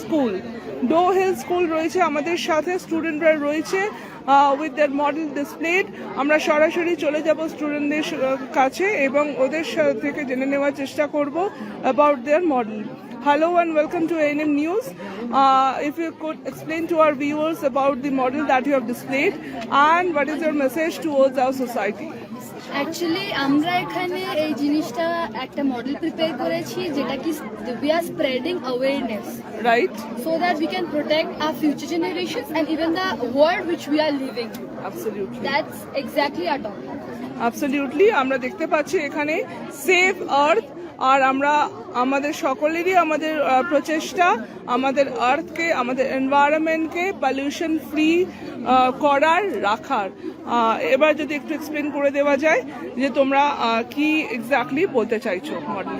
School do hill school রয়েছে আমাদের সাথে স্টুডেন্টরা রয়েছে উইথ দ্যার মডেল ডিসপ্লেড আমরা সরাসরি চলে যাব স্টুডেন্টদের কাছে এবং ওদের থেকে জেনে নেওয়ার চেষ্টা করব about their model hello and welcome to N M news if you could explain to our viewers about the model that you have displayed and what is your message towards our society actually আমরা এখানে এই জিনিসটা একটা model prepare করেছি যেটা কি we are spreading awareness right so that we can protect our future generation and even the world which we are living absolutely that's exactly our topic absolutely আমরা দেখতে পাচ্ছি এখানে সেভ আর্থ আর আমরা আমাদের সকলেরই আমাদের প্রচেষ্টা আমাদের আর্থকে আমাদের এনভায়রনমেন্টকে পলিউশন ফ্রি করার রাখার এবার যদি একটু এক্সপ্লেন করে দেওয়া যায় যে তোমরা কি এক্স্যাক্টলি বলতে চাইছো model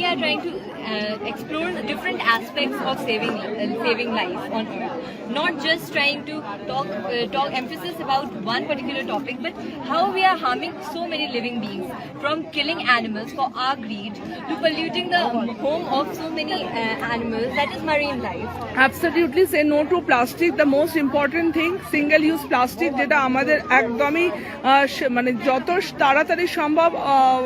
we are trying to uh, explore different aspects of saving uh, saving life on earth not just trying to talk uh, talk emphasis about one particular topic but how we are harming so many living beings from killing animals for our greed to polluting the home of so many uh, animals. That is marine life. Absolutely, say no to plastic. The most important thing, single use plastic, যেটা আমাদের একদমই মানে যত তাড়াতাড়ি সম্ভব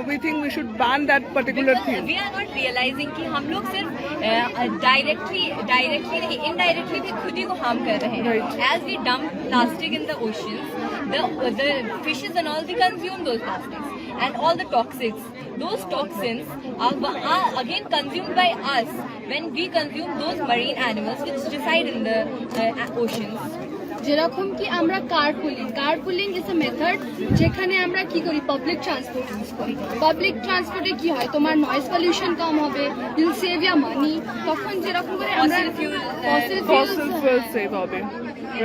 we think we should ban that particular thing. We are not realizing कि हम लोग uh, uh, directly, directly नहीं, indirectly भी खुद ही को harm As we dump plastic in the oceans, the the fishes and all they consume those plastics and all the toxins. Those toxins are, are again consumed by us when we consume those marine animals which reside in the uh, oceans. જેરખમ કે આમરા carpooling carpooling is a method જેખાને આમરા કીકરી public transport use કરી public ટ્રાન્સપોર્ટે કી હોય તો માર નોઇઝ પોલ્યુશન કમ હોબે you'll save your money for અન જેરખમ કરે ઓસ્ફલ save હોબે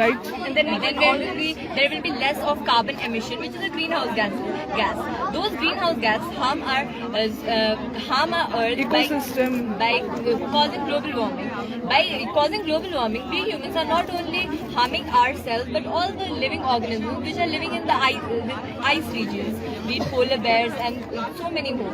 right and then we we there will be less of carbon emission which is a greenhouse gas gas those greenhouse gas harm are us harm our earth ecosystem like causing global warming by causing global warming we humans are not only harming ourselves, but all the living organisms which are living in the ice, uh, the ice regions, be it polar bears and so many more.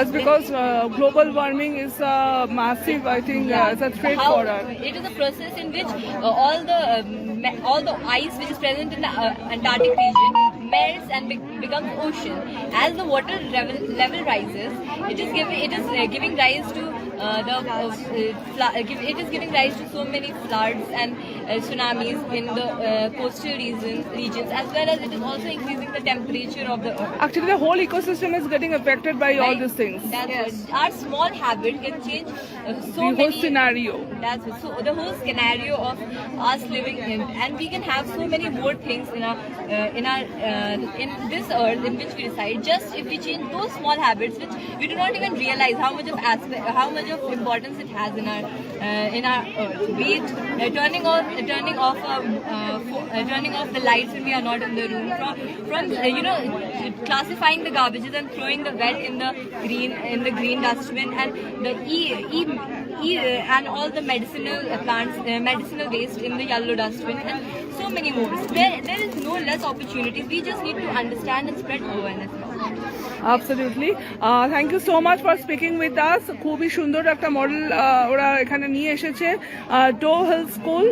As because uh, global warming is a massive, I think, uh, yeah. uh, it's a threat for us. It is a process in which uh, all the um, all the ice which is present in the uh, Antarctic region melts and becomes becomes ocean. As the water level, level rises, it is giving it is uh, giving rise to uh, the uh, uh it is giving rise to so many floods and uh, tsunamis in the uh, coastal regions, regions as well as it is also increasing the temperature of the earth. Actually, the whole ecosystem is getting affected by right. all these things. That's yes. our small habit can change uh, so the whole many, scenario. That's so the whole scenario of us living in, and we can have so many more things in our uh, in our uh, in this earth in which we reside, just if we change those small habits, which we do not even realize how much of aspect, how much of importance it has in our uh, in our earth. Be it uh, turning off, uh, turning off, um, uh, uh, turning off the lights when we are not in the room, from, from uh, you know, classifying the garbages and throwing the wet in the green in the green dustbin, and the e, e, e and all the medicinal plants, medicinal waste in the yellow dustbin, and so many more. There, there is no less opportunities. We just need to understand and spread awareness. Absolutely thank you so much for speaking with us খুবই সুন্দর একটা model uh, ওরা এখানে নিয়ে এসেছে do hill school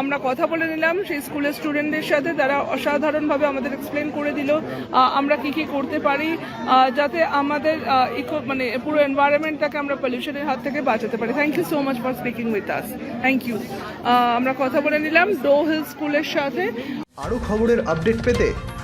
আমরা কথা বলে নিলাম সেই স্কুলের স্টুডেন্টদের সাথে তারা অসাধারণভাবে আমাদের এক্সপ্লেন করে দিল uh, আমরা কি কি করতে পারি uh, যাতে আমাদের ইকো মানে পুরো এনভায়রনমেন্টটাকে আমরা পলিউশনের হাত থেকে বাঁচাতে পারি thank you so much for speaking with us thank you আমরা কথা বলে নিলাম ডো হিল স্কুলের সাথে আরও খবরের আপডেট পেতে